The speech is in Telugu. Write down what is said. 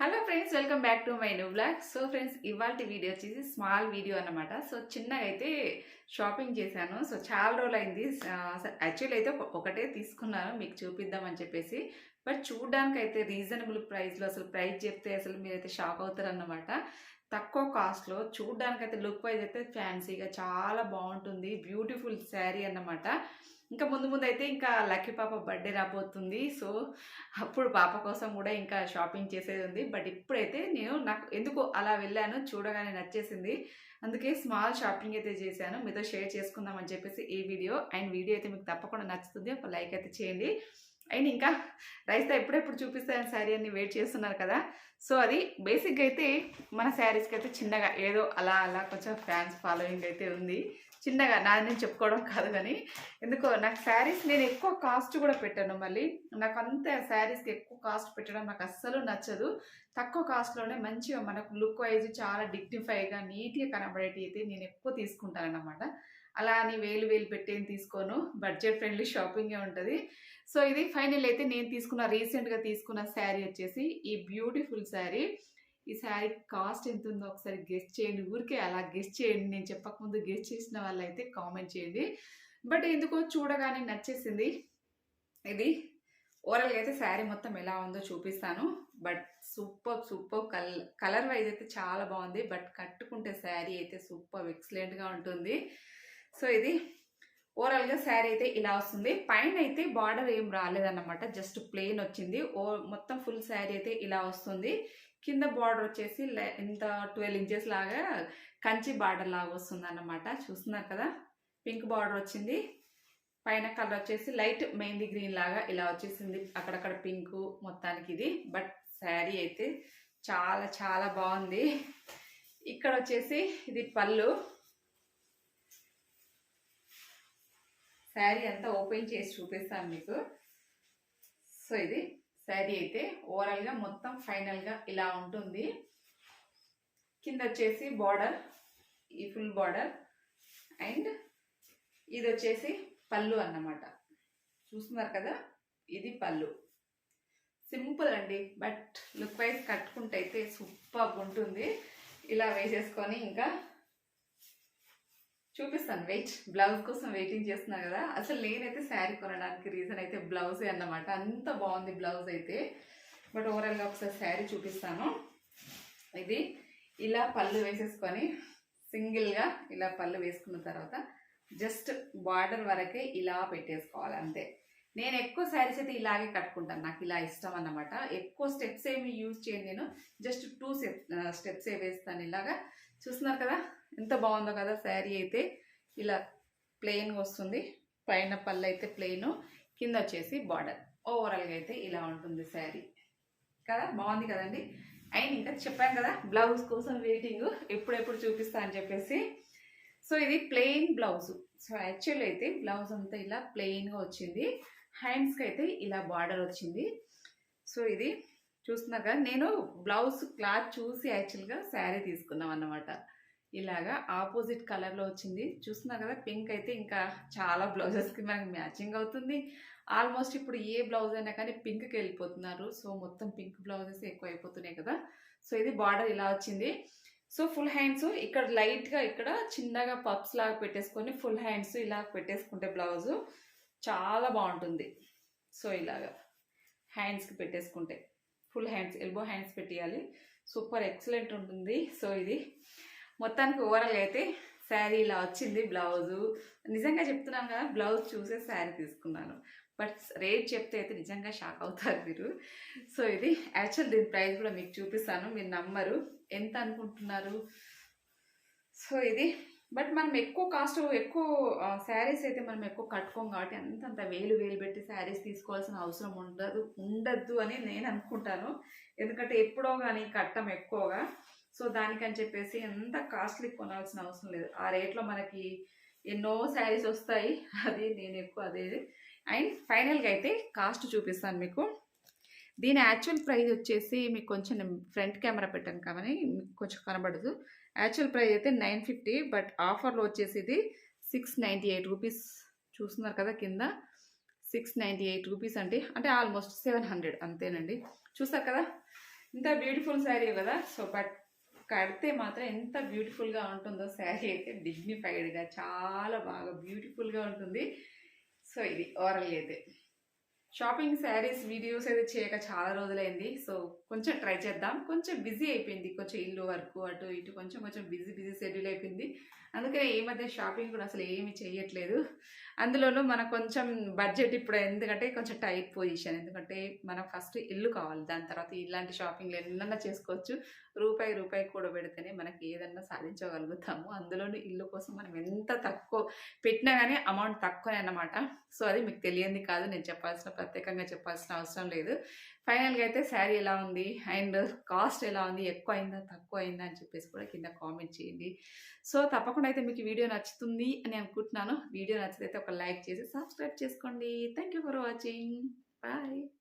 Hello friends welcome back to my new blog so friends ఇవాళ వీడియో వచ్చేసి స్మాల్ వీడియో అనమాట సో చిన్నగా అయితే షాపింగ్ చేశాను. సో చాలా రోజులు అయింది. యాక్చువల్లీ అయితే ఒకటే తీసుకున్నాను. మీకు చూపిద్దామని చెప్పేసి. బట్ చూడడానికి అయితే రీజనబుల్ ప్రైస్లో అసలు ప్రైస్ చెప్తే అసలు మీరైతే షాక్ అవుతారన్నమాట. తక్కువ కాస్ట్లో చూడడానికి అయితే లుక్ వైజ్ అయితే ఫ్యాన్సీగా చాలా బాగుంటుంది. బ్యూటిఫుల్ శారీ అన్నమాట. ఇంకా ముందు ముందు అయితే ఇంకా లక్కీ పాప బర్త్డే రాబోతుంది. సో అప్పుడు పాప కోసం కూడా ఇంకా షాపింగ్ చేసేది ఉంది. బట్ ఇప్పుడైతే నేను నాకు ఎందుకు అలా వెళ్ళాను చూడగానే నచ్చేసింది. అందుకే స్మాల్ షాపింగ్ అయితే చేశాను. మీతో షేర్ చేసుకుందామని చెప్పేసి ఈ వీడియో అండ్ వీడియో అయితే మీకు తప్పకుండా నచ్చుతుంది. ఒక లైక్ అయితే చేయండి. అండ్ ఇంకా రైస్తో ఎప్పుడెప్పుడు చూపిస్తాను శారీ అని వెయిట్ చేస్తున్నారు కదా. సో అది బేసిక్గా అయితే మన శారీస్కి అయితే చిన్నగా ఏదో అలా అలా కొంచెం ఫ్యాన్స్ ఫాలోయింగ్ అయితే ఉంది. చిన్నగా నా నేను చెప్పుకోవడం కాదు కానీ ఎందుకో నాకు శారీస్ నేను ఎక్కువ కాస్ట్ కూడా పెట్టాను మళ్ళీ. నాకు అంత శారీస్కి ఎక్కువ కాస్ట్ పెట్టడం నాకు అస్సలు నచ్చదు. తక్కువ కాస్ట్లోనే మంచిగా మనకు లుక్ వైజ్ చాలా డిగ్నిఫైగా నీట్గా కనబడేటి అయితే నేను ఎక్కువ తీసుకుంటాను అన్నమాట అలా అని వేలు వేలు పెట్టేం తీసుకోను. బడ్జెట్ ఫ్రెండ్లీ షాపింగే ఉంటుంది. సో ఇది ఫైనల్ అయితే నేను తీసుకున్న రీసెంట్గా తీసుకున్న శారీ వచ్చేసి ఈ బ్యూటిఫుల్ శారీ. ఈ శారీ కాస్ట్ ఎంత ఉందో ఒకసారి గెస్ట్ చేయండి. ఊరికే అలా గెస్ట్ చేయండి. నేను చెప్పకముందు గెస్ట్ చేసిన వాళ్ళైతే కామెంట్ చేయండి. బట్ ఎందుకో చూడగానే నచ్చేసింది. ఇది ఓవరాల్గా అయితే శారీ మొత్తం ఎలా ఉందో చూపిస్తాను. బట్ సూపర్ సూపర్ కల్ కలర్ వైజ్ అయితే చాలా బాగుంది. బట్ కట్టుకుంటే శారీ అయితే సూపర్ ఎక్సలెంట్గా ఉంటుంది. సో ఇది ఓవరాల్గా శారీ అయితే ఇలా వస్తుంది. పైన అయితే బార్డర్ ఏం రాలేదన్నమాట. జస్ట్ ప్లెయిన్ వచ్చింది. ఓ మొత్తం ఫుల్ శారీ అయితే ఇలా వస్తుంది. కింద బార్డర్ వచ్చేసి ఇంత ట్వెల్వ్ ఇంచెస్ లాగా కంచి బార్డర్ లాగా వస్తుంది అన్నమాట చూస్తున్నారు కదా? పింక్ బార్డర్ వచ్చింది. పైన కలర్ వచ్చేసి లైట్ మెహందీ గ్రీన్ లాగా ఇలా వచ్చేసింది. అక్కడక్కడ పింక్ మొత్తానికి ఇది. బట్ శారీ అయితే చాలా చాలా బాగుంది. ఇక్కడ వచ్చేసి ఇది పళ్ళు. శారీ అంతా ఓపెన్ చేసి చూపిస్తాను మీకు. సో ఇది శారీ అయితే ఓవరాల్గా మొత్తం ఫైనల్గా ఇలా ఉంటుంది. కింద వచ్చేసి బార్డర్ ఈ ఫుల్ బార్డర్ అండ్ ఇది వచ్చేసి పళ్ళు అన్నమాట. చూస్తున్నారు కదా? ఇది పళ్ళు. సింపుల్ అండి బట్ లుక్ వైజ్ కట్టుకుంటే అయితే సూపర్గా ఉంటుంది. ఇలా వేసేసుకొని ఇంకా చూపిస్తాను. వెయిట్ బ్లౌజ్ కోసం వెయిటింగ్ చేస్తున్నా కదా. అసలు నేనైతే శారీ కొనడానికి రీజన్ అయితే బ్లౌజే అన్నమాట. అంత బాగుంది బ్లౌజ్ అయితే. బట్ ఓవరాల్గా ఒకసారి శారీ చూపిస్తాను. ఇది ఇలా పళ్ళు వేసేసుకొని సింగిల్గా ఇలా పళ్ళు వేసుకున్న తర్వాత జస్ట్ బార్డర్ వరకే ఇలా పెట్టేసుకోవాలి అంతే. నేను ఎక్కువ శారీస్ అయితే ఇలాగే కట్టుకుంటాను. నాకు ఇలా ఇష్టం అన్నమాట. ఎక్కువ స్టెప్స్ ఏమి యూజ్ చేయను నేను. జస్ట్ టూ స్టెప్స్ ఏ వేస్తాను ఇలాగా. చూస్తున్నారు కదా? ఎంత బాగుందో కదా శారీ అయితే. ఇలా ప్లెయిన్గా వస్తుంది. పైన పళ్ళు అయితే ప్లెయిన్ కింద వచ్చేసి బార్డర్ ఓవరాల్గా అయితే ఇలా ఉంటుంది శారీ. కదా? బాగుంది కదండి? అండ్ ఇంకా చెప్పాను కదా బ్లౌజ్ కోసం వెయిటింగ్ ఎప్పుడెప్పుడు చూపిస్తా అని చెప్పేసి. సో ఇది ప్లెయిన్ బ్లౌజ్ సో యాక్చువల్ అయితే బ్లౌజ్ అంతా ఇలా ప్లెయిన్గా వచ్చింది. హ్యాండ్స్కి అయితే ఇలా బార్డర్ వచ్చింది. సో ఇది చూస్తున్నారు నేను బ్లౌజ్ క్లాత్ చూసి యాక్చువల్గా శారీ తీసుకున్నాం అన్నమాట ఇలాగా ఆపోజిట్ కలర్లో వచ్చింది. చూస్తున్నా కదా పింక్ అయితే ఇంకా చాలా బ్లౌజెస్కి మనకి మ్యాచింగ్ అవుతుంది. ఆల్మోస్ట్ ఇప్పుడు ఏ బ్లౌజ్ అయినా కానీ పింక్కి వెళ్ళిపోతున్నారు. సో మొత్తం పింక్ బ్లౌజెస్ ఎక్కువ అయిపోతున్నాయి కదా. సో ఇది బార్డర్ ఇలా వచ్చింది. సో ఫుల్ హ్యాండ్స్ ఇక్కడ లైట్గా ఇక్కడ చిన్నగా పప్స్ లాగా పెట్టేసుకొని ఫుల్ హ్యాండ్స్ ఇలా పెట్టేసుకుంటే బ్లౌజు చాలా బాగుంటుంది. సో ఇలాగా హ్యాండ్స్కి పెట్టేసుకుంటే. ఫుల్ హ్యాండ్స్ ఎల్బో హ్యాండ్స్ పెట్టేయాలి. సూపర్ ఎక్సలెంట్ ఉంటుంది. సో ఇది మొత్తానికి ఓవరాల్ అయితే శారీ ఇలా వచ్చింది బ్లౌజు. నిజంగా చెప్తున్నాను కదా బ్లౌజ్ చూసే శారీ తీసుకున్నాను. బట్ రేట్ చెప్తే అయితే నిజంగా షాక్ అవుతారు మీరు. సో ఇది యాక్చువల్ దీని ప్రైస్ కూడా మీకు చూపిస్తాను మీరు నమ్మరు. ఎంత అనుకుంటున్నారు? సో ఇది బట్ మనం ఎక్కువ కాస్ట్ ఎక్కువ శారీస్ అయితే మనం ఎక్కువ కట్టుకోం కాబట్టి అంతంత వేలు వేలు పెట్టి శారీస్ తీసుకోవాల్సిన అవసరం ఉండదు ఉండద్దు అని నేను అనుకుంటాను. ఎందుకంటే ఎప్పుడో కానీ కట్టం ఎక్కువగా. సో దానికని చెప్పేసి ఎంత కాస్ట్లీ కొనాల్సిన అవసరం లేదు. ఆ రేట్లో మనకి ఎన్నో శారీస్ వస్తాయి. అది నేను ఎక్కువ అదే. అండ్ ఫైనల్గా అయితే కాస్ట్ చూపిస్తాను మీకు. దీని యాక్చువల్ ప్రైస్ వచ్చేసి మీకు కొంచెం ఫ్రంట్ కెమెరా పెట్టాను కానీ మీకు కొంచెం కనబడదు. యాక్చువల్ ప్రైస్ అయితే నైన్ ఫిఫ్టీ బట్ ఆఫర్లో వచ్చేసి ఇది సిక్స్ నైంటీ ఎయిట్ రూపీస్. చూస్తున్నారు కదా కింద? సిక్స్ నైంటీ ఎయిట్ రూపీస్ అండి. అంటే ఆల్మోస్ట్ సెవెన్ హండ్రెడ్ అంతేనండి. చూస్తారు కదా? ఇంత బ్యూటిఫుల్ శారీ కదా? సో బట్ కడితే మాత్రం ఎంత బ్యూటిఫుల్గా ఉంటుందో శారీ అయితే డిగ్నిఫైడ్గా చాలా బాగా బ్యూటిఫుల్గా ఉంటుంది. సో ఇది ఓవరాల్ అయితే షాపింగ్ శారీస్ వీడియోస్ అయితే చేయక చాలా రోజులైంది. సో కొంచెం ట్రై చేద్దాం. కొంచెం బిజీ అయిపోయింది. కొంచెం ఇల్లు వర్క్ అటు ఇటు కొంచెం కొంచెం బిజీ బిజీ షెడ్యూల్ అయిపోయింది. అందుకనే ఈ మధ్య షాపింగ్ కూడా అసలు ఏమీ చేయట్లేదు అందులోనూ మన కొంచెం బడ్జెట్ ఇప్పుడు ఎందుకంటే కొంచెం టైట్ పొజిషన్ ఎందుకంటే మనం ఫస్ట్ ఇల్లు కావాలి. దాని తర్వాత ఇలాంటి షాపింగ్లు ఎన్నన్నా చేసుకోవచ్చు. రూపాయి రూపాయి కూడా పెడితేనే మనకి ఏదన్నా సాధించగలుగుతాము. అందులోనూ ఇల్లు కోసం మనం ఎంత తక్కువ పెట్టినా కానీ అమౌంట్ తక్కువనే అన్నమాట. సో అది మీకు తెలియంది కాదు. నేను చెప్పాల్సిన ప్రత్యేకంగా చెప్పాల్సిన అవసరం లేదు. ఫైనల్గా అయితే శారీ ఎలా ఉంది? అండ్ కాస్ట్ ఎలా ఉంది? ఎక్కువ అయిందా? తక్కువ అయిందా? అని చెప్పేసి కూడా కింద కామెంట్ చేయండి. సో తప్పకుండా అయితే మీకు వీడియో నచ్చుతుంది అని అనుకుంటున్నాను. వీడియో నచ్చితే ఒక లైక్ చేసి సబ్స్క్రైబ్ చేసుకోండి. Thank you for watching. Bye.